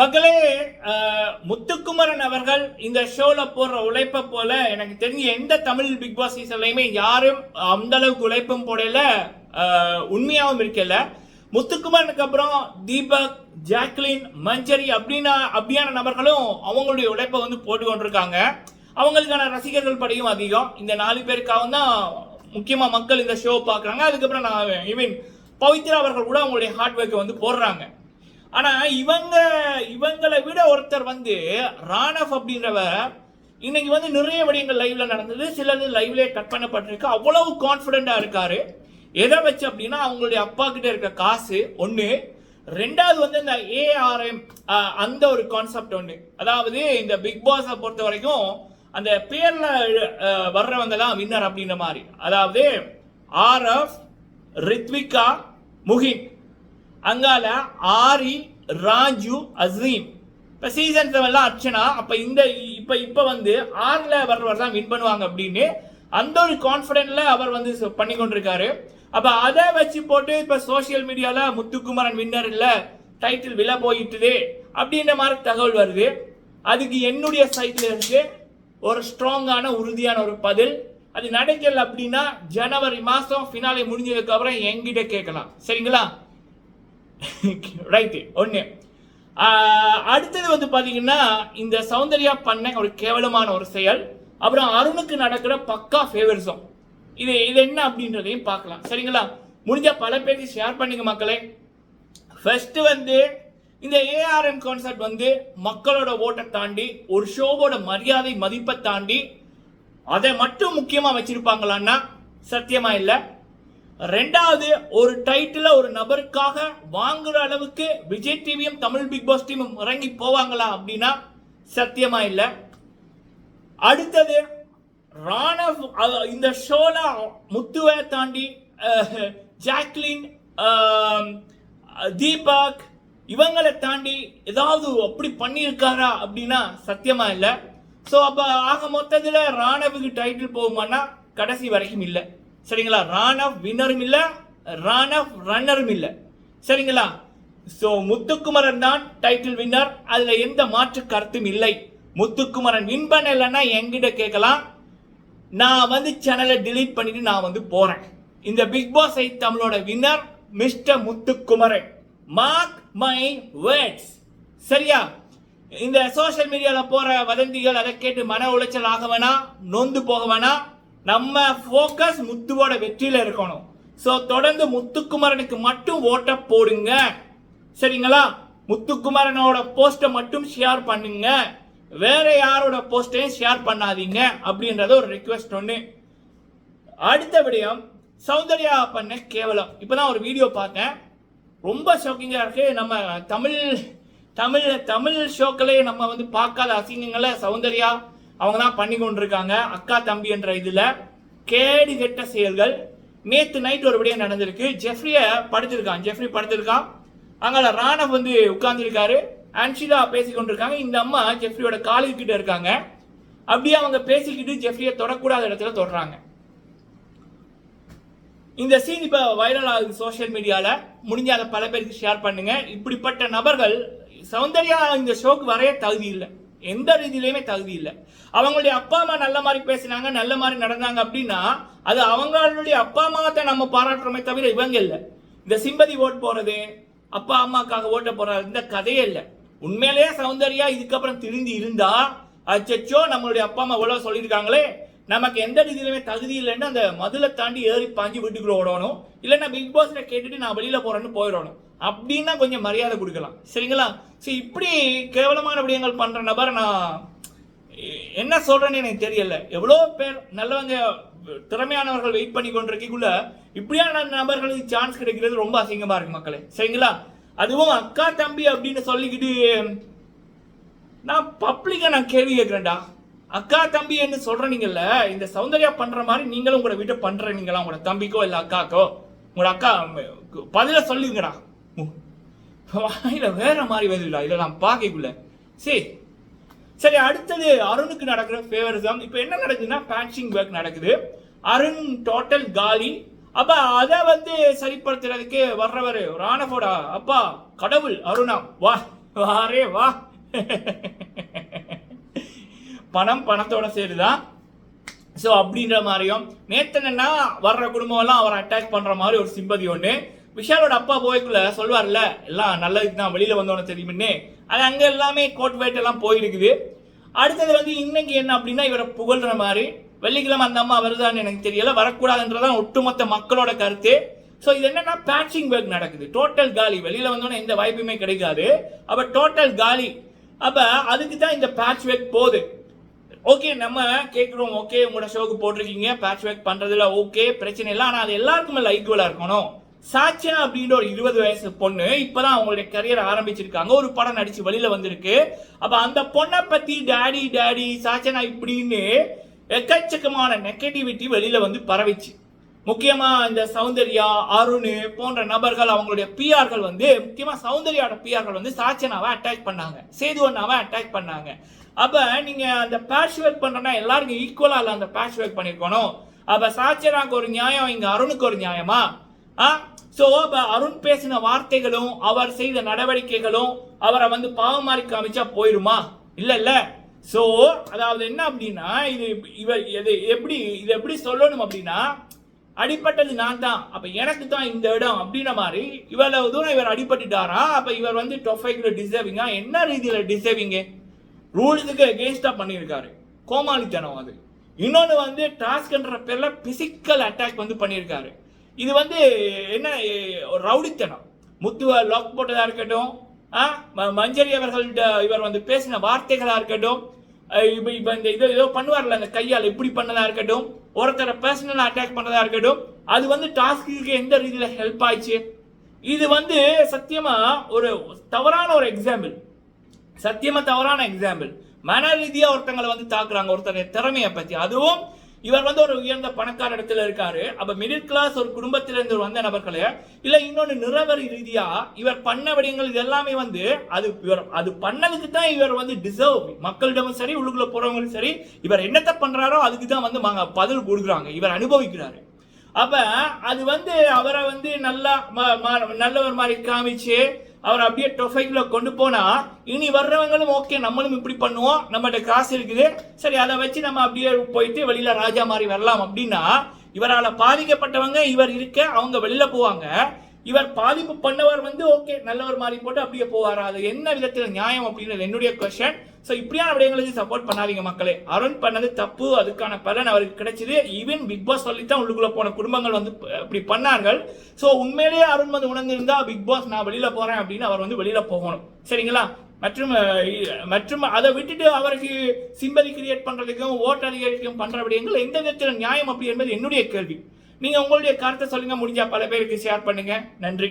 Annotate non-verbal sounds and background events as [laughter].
மக்களே முத்துக்குமரன் அவர்கள் இந்த ஷோல போடுற உழைப்பை போல எனக்கு தெரிஞ்ச எந்த தமிழ் பிக் பாஸ் சீசன்லையுமே யாரும் அந்த அளவுக்கு உழைப்பும் போடல உண்மையாகவும் இருக்கல. முத்துக்குமரனுக்கு அப்புறம் தீபக் ஜாக்லின் மஞ்சரி அப்படின்னா அப்படியான நபர்களும் அவங்களுடைய உழைப்பை வந்து போட்டு கொண்டிருக்காங்க. அவங்களுக்கான ரசிகர்கள் படையும் அதிகம். இந்த நாலு பேருக்காகவும் தான் முக்கியமா மக்கள் இந்த ஷோ பார்க்குறாங்க. அதுக்கப்புறம் நான் ஐ பவித்ரா அவர்கள் கூட அவங்களுடைய ஹார்ட் ஒர்க்கை வந்து போடுறாங்க. ஆனா இவங்க இவங்களை விட ஒருத்தர் வந்து ராணவ் அப்படின்றவர் இன்னைக்கு வந்து நிறைய விடயங்கள் லைவ்ல நடந்தது. சிலது லைவ்லேயே கட் பண்ணப்பட்டிருக்கு. அவ்வளவு கான்பிடண்டா இருக்காரு. எதை வச்சு அப்படின்னா அவங்களுடைய அப்பா கிட்ட இருக்க காசு. ஒன்று ரெண்டாவது வந்து இந்த ஏஆர்எம் அந்த ஒரு கான்செப்ட் ஒன்று அதாவது இந்த பிக் பாஸை பொறுத்த வரைக்கும் அந்த பேர்ல வர்றவங்க தான் வின்னர் அப்படின்ற மாதிரி. அதாவது ஆர்எஃப் ரித்விகா முகின் அங்கால ஆரி ராஜு அசீம் இப்போ சீசன் செவன்லாம் அர்ச்சனா அப்போ இந்த இப்போ இப்போ வந்து ஆறில் வர்றவர் தான் வின் பண்ணுவாங்க அப்படின்னு அந்த ஒரு கான்ஃபிடென்ட்ல அவர் வந்து பண்ணி கொண்டிருக்காரு. அப்போ அதை வச்சு போட்டு இப்போ சோஷியல் மீடியாவில் முத்துக்குமரன் வின்னர் இல்லை டைட்டில் விலை போயிட்டுது அப்படின்ற மாதிரி தகவல் வருது. அதுக்கு என்னுடைய சைட்ல இருந்து ஒரு ஸ்ட்ராங்கான உறுதியான ஒரு பதில். அது நடக்கல அப்படின்னா ஜனவரி மாதம் ஃபினாலே முடிஞ்சதுக்கு அப்புறம் கேட்கலாம். சரிங்களா? [laughs] ரைட்டு ஒன்று அடுத்தது வந்து பார்த்தீங்கன்னா இந்த சௌந்தர்யா பண்ண ஒரு கேவலமான ஒரு செயல். அப்புறம் அருணுக்கு நடக்கிற பக்கா ஃபேவரிசம் இது இது என்ன அப்படின்றதையும் பார்க்கலாம். சரிங்களா? முடிஞ்ச பல பேருக்கு ஷேர் பண்ணுங்க மக்களே. ஃபர்ஸ்ட் வந்து இந்த ஏஆர்எம் கான்செப்ட் வந்து மக்களோட ஓட்டை தாண்டி ஒரு ஷோவோட மரியாதை மதிப்பை தாண்டி அதை மட்டும் முக்கியமாக வச்சிருப்பாங்களான்னா சத்தியமா இல்லை. ரெண்டாவது ஒரு டைட்டில ஒரு நபருக்காக வாங்குற அளவுக்கு விஜய் டிவியும் தமிழ் பிக் பாஸ் டீமும் இறங்கி போவாங்களா அப்படின்னா சத்தியமா இல்லை. அடுத்தது ராணவ் இந்த ஷோல முத்துவை தாண்டி ஜாக்லின் தீபக் இவங்களை தாண்டி ஏதாவது அப்படி பண்ணியிருக்காரா அப்படின்னா சத்தியமா இல்லை. ஸோ அப்போ ஆக மொத்தத்தில் ராணவுக்கு டைட்டில் போகுமானா கடைசி வரைக்கும் இல்லை. சரிங்களா? ராணவ் வின்னரும் இல்லை ராணவ் ரன்னரும் இல்லை. சரிங்களா? ஸோ முத்துக்குமரன் தான் டைட்டில் வின்னர் அதில் எந்த மாற்று கருத்தும் இல்லை. முத்துக்குமரன் வின் பண்ணலைன்னா என்கிட்ட கேட்கலாம். நான் வந்து சேனலை டிலீட் பண்ணிட்டு நான் வந்து போகிறேன் இந்த பிக் பாஸ் ஐ தமிழோட winner mister Muthukumaran. Mark my words சரியா? இந்த சோஷியல் மீடியாவில் போகிற வதந்திகள் அதை கேட்டு மன உளைச்சல் ஆக வேணாம் நொந்து போக வேணாம். நம்ம ஃபோக்கஸ் முத்துவோட வெற்றியில் இருக்கணும். ஸோ தொடர்ந்து முத்துக்குமரனுக்கு மட்டும் ஓட்ட போடுங்க. சரிங்களா? முத்துக்குமரனோட போஸ்ட்டை மட்டும் ஷேர் பண்ணுங்க. வேற யாரோட போஸ்டையும் ஷேர் பண்ணாதீங்க அப்படின்றத ஒரு ரிக்வெஸ்ட் ஒன்று அடுத்த விடயம் சௌந்தர்யா பண்ண கேவலம். இப்போ தான் ஒரு வீடியோ பார்த்தேன். ரொம்ப ஷாக்கிங்காக இருக்கு. நம்ம தமிழ் தமிழ் தமிழ் ஷோக்களே நம்ம வந்து பார்க்காத அசிங்கங்களை சௌந்தர்யா அவங்க தான் பண்ணி கொண்டிருக்காங்க. அக்கா தம்பி என்ற இதில் கேடு கெட்ட செயல்கள். நேற்று நைட் ஒரு விடயம் நடந்திருக்கு. ஜெஃப்ரியை படுத்திருக்கான். ஜெஃப்ரி படுத்திருக்கான். அங்கே ராணவ் வந்து உட்கார்ந்துருக்காரு. அன்ஷிதா பேசிக்கொண்டிருக்காங்க இந்த அம்மா ஜெஃப்ரியோட காலு கிட்ட இருக்காங்க. அப்படியே அவங்க பேசிக்கிட்டு ஜெஃப்ரியை தொடக்கூடாத இடத்துல தொடுறாங்க. இந்த சீன் இப்போ வைரல் ஆகுது சோஷியல் மீடியாவில் முடிஞ்ச அதை பல பேருக்கு ஷேர் பண்ணுங்க. இப்படிப்பட்ட நபர்கள் சௌந்தர்யா இந்த ஷோக்கு வரைய தகுதி இல்லை. எந்த ரீதியிலையுமே தகுதி இல்லை. அவங்களுடைய அப்பா அம்மா நல்ல மாதிரி பேசினாங்க நல்ல மாதிரி நடந்தாங்க அப்படின்னா அது அவங்களுடைய அப்பா அம்மாவை நம்ம பாராட்டுறோமே தவிர இவங்க இல்லை. இந்த சிம்பதி ஓட் போறது அப்பா அம்மாக்காக ஓட்ட போறது இந்த கதையே இல்லை. உண்மையிலேயே சௌந்தர்யா இதுக்கப்புறம் திருந்தி இருந்தா அச்சோ நம்மளுடைய அப்பா அம்மா இவ்வளவு சொல்லியிருக்காங்களே நமக்கு எந்த ரீதியிலுமே தகுதி இல்லைன்னு அந்த மதுளை தாண்டி ஏறி பாஞ்சு வீட்டுக்குள்ள ஓடணும். இல்லைன்னா பிக் பாஸ்ல கேட்டுட்டு நான் வெளியில போறேன்னு போயிடணும். அப்படின்னா கொஞ்சம் மரியாதை கொடுக்கலாம். சரிங்களா? சரி இப்படி கேவலமான விடயங்கள் பண்ற நபரை நான் என்ன சொல்றேன்னு எனக்கு தெரியல. எவ்வளோ பேர் நல்லவங்க திறமையானவர்கள் வெயிட் பண்ணி கொண்டிருக்கக்குள்ள இப்படியான நபர்களுக்கு சான்ஸ் கிடைக்கிறது ரொம்ப அசிங்கமா இருக்கு மக்களே. சரிங்களா? அதுவும் அக்கா தம்பி அப்படின்னு சொல்லிக்கிட்டு நான் பப்ளிக்கா நான் கேள்வி கேட்குறேன்டா. அக்கா தம்பி என்று சொல்றீங்கல்ல இந்த சௌந்தர்யா பண்ற மாதிரி நீங்களும் உங்களை வீட்டை பண்றீங்களா உங்களோட தம்பிக்கோ இல்ல அக்காக்கோ உங்களோட அக்கா பதில சொல்லுங்கடா. உ- வாயில வேற மாதிரி வருதுடா இல்ல நான் பாக்கக்குள்ள சரி சரி அடுத்தது அருணுக்கு நடக்கிற ஃபேவரிசம் இப்போ என்ன நடக்குதுன்னா பேட்சிங் ஒர்க் நடக்குது. அருண் டோட்டல் காலி. அப்ப அதை வந்து சரிப்படுத்துறதுக்கு வர்றவர் ராணவோட அப்பா கடவுள் அருணா. வா வாரே வா. [laughs] பணம் பணத்தோட சேருதான். ஸோ அப்படின்ற மாதிரியும் நேத்தனா வர்ற குடும்பம் எல்லாம் அவரை அட்டாக் பண்ற மாதிரி ஒரு சிம்பதி ஒன்று விஷாலோட அப்பா போய்க்குள்ள சொல்வார்ல எல்லாம் நல்லதுக்கு தான் வெளியில வந்தோன்னு தெரியுமுன்னு அது அங்க எல்லாமே கோட் வேட் எல்லாம் போயிருக்குது. அடுத்தது வந்து இன்னைக்கு என்ன அப்படின்னா இவரை புகழ்ற மாதிரி வெள்ளிக்கிழமை அந்த அம்மா வருதான்னு எனக்கு தெரியல வரக்கூடாதுன்றதான் ஒட்டுமொத்த மக்களோட கருத்து. ஸோ இது என்னன்னா பேட்சிங் ஒர்க் நடக்குது. டோட்டல் காலி. வெளியில வந்தோன்னே எந்த வாய்ப்புமே கிடைக்காது. அப்ப டோட்டல் காலி. அப்ப அதுக்கு தான் இந்த பேட்ச் ஒர்க் போகுது. ஓகே நம்ம கேட்குறோம் ஓகே உங்களோட ஷோக்கு போட்டிருக்கீங்க பேட்ச் ஒர்க் பண்ணுறதுல ஓகே பிரச்சனை இல்லை. ஆனால் அது எல்லாருக்குமே லைக்குவலாக இருக்கணும். சாச்சனா அப்படின்ற ஒரு இருபது வயசு பொண்ணு இப்பதான் அவங்களுடைய கரியர் ஆரம்பிச்சிருக்காங்க. ஒரு படம் நடிச்சு வெளியில வந்திருக்கு. அப்ப அந்த பொண்ணை பத்தி டாடி டாடி சாச்சனா இப்படின்னு எக்கச்சக்கமான நெகட்டிவிட்டி வெளியில வந்து பரவிச்சு. முக்கியமாக இந்த சௌந்தர்யா அருண் போன்ற நபர்கள் அவங்களுடைய பிஆர்கள் வந்து முக்கியமாக சௌந்தர்யாவோட பிஆர்கள் வந்து சாச்சனாவை அட்டாக் பண்ணாங்க. சேது அட்டாக் பண்ணாங்க. அப்போ நீங்கள் அந்த பேஷ் ஒர்க் பண்ணுறோன்னா எல்லாருக்கும் ஈக்குவலாக இல்லை அந்த பேஷ் ஒர்க் பண்ணியிருக்கணும் அப்போ சாச்சனாக்கு ஒரு நியாயம் இங்கே அருணுக்கு ஒரு நியாயமா? ஆ? ஸோ அப்போ அருண் பேசின வார்த்தைகளும் அவர் செய்த நடவடிக்கைகளும் அவரை வந்து பாவம் காமிச்சா போயிருமா? இல்லை இல்லை. ஸோ அதாவது என்ன அப்படின்னா இது இவர் இது எப்படி இது எப்படி சொல்லணும் அப்படின்னா அடிப்பட்டது நான் தான். அப்போ எனக்கு தான் இந்த இடம் அப்படின்ற மாதிரி இவ்வளவு தூரம் இவர் அடிபட்டுட்டாரா? அப்போ இவர் வந்து டொஃபைக்குள்ள டிசர்விங்கா என்ன ரீதியில் டிசர்விங்க ரூல்ஸுக்கு எகேன்ஸ்டாக பண்ணியிருக்காரு. கோமாளித்தனம் அது. இன்னொன்று வந்து டாஸ்க்ன்ற பேரில் பிசிக்கல் அட்டாக் வந்து பண்ணியிருக்காரு. இது வந்து என்ன ஒரு ரவுடித்தனம். முத்துவ லாக் போட்டதாக இருக்கட்டும் ம- மஞ்சரி அவர்கள்ட்ட இவர் வந்து பேசின வார்த்தைகளாக இருக்கட்டும் இப்போ இப்போ இந்த இதோ ஏதோ பண்ணுவார்ல அந்த கையால் இப்படி பண்ணதாக இருக்கட்டும் ஒருத்தரை பர்சனலா அட்டாக் பண்ணதா இருக்கட்டும் அது வந்து டாஸ்க்கு எந்த ரீதியில் ஹெல்ப் ஆயிடுச்சு இது வந்து சத்தியமா ஒரு தவறான ஒரு எக்ஸாம்பிள் சத்தியமா தவறான எக்ஸாம்பிள் மன ரீதியாக ஒருத்தங்களை வந்து தாக்குறாங்க ஒருத்தருடைய திறமையை பற்றி அதுவும் இவர் வந்து ஒரு உயர்ந்த பணக்கார இடத்துல இருக்காரு. அப்ப மிடில் கிளாஸ் ஒரு குடும்பத்திலிருந்து வந்த நபர்களே இல்ல இன்னொன்று நிறவரி ரீதியா இவர் பண்ண விடயங்கள் இது எல்லாமே வந்து அது இவர் அது பண்ணதுக்கு தான் இவர் வந்து டிசர்வ் மக்களிடமும் சரி உள்ளுக்குள்ள போறவங்களும் சரி இவர் என்னத்தை பண்றாரோ அதுக்கு தான் வந்து பதில் கொடுக்குறாங்க. இவர் அனுபவிக்கிறாரு. அப்ப அது வந்து அவரை வந்து நல்லா ம- நல்லவர் மாதிரி காமிச்சு அவர் அப்படியே டொஃபைக்குள்ள கொண்டு போனால் இனி வர்றவங்களும் ஓகே நம்மளும் இப்படி பண்ணுவோம் நம்மகிட்ட காசு இருக்குது. சரி அதை வச்சு நம்ம அப்படியே போயிட்டு வெளியில் ராஜா மாதிரி வரலாம் அப்படின்னா இவரால் பாதிக்கப்பட்டவங்க இவர் இருக்க அவங்க வெளியில் போவாங்க. இவர் பாதிப்பு பண்ணவர் வந்து ஓகே நல்லவர் மாதிரி போட்டு அப்படியே போவாரா? அது என்ன விதத்தில் நியாயம் அப்படின்றது என்னுடைய கொஸ்டின் ஸோ இப்படியான விடயங்களுக்கு சப்போர்ட் பண்ணாதீங்க மக்களே. அருண் பண்ணது தப்பு. அதுக்கான பலன் அவருக்கு கிடைச்சது. ஈவன் பிக் பாஸ் சொல்லி தான் உள்ளுக்குள்ள போன குடும்பங்கள் வந்து இப்படி பண்ணார்கள். ஸோ உண்மையிலேயே அருண் வந்து உணர்ந்திருந்தா பிக் பாஸ் நான் வெளியில போறேன் அப்படின்னு அவர் வந்து வெளியில போகணும். சரிங்களா? மற்றும் மற்றும் அதை விட்டுட்டு அவருக்கு சிம்பதி கிரியேட் பண்றதுக்கும் ஓட்டர் அதிகரிக்கும் பண்ற விடயங்கள் எந்த விதத்தில் நியாயம் அப்படி என்பது என்னுடைய கேள்வி. நீங்க உங்களுடைய கருத்தை சொல்லுங்க முடிஞ்சா பல பேருக்கு ஷேர் பண்ணுங்க. நன்றி.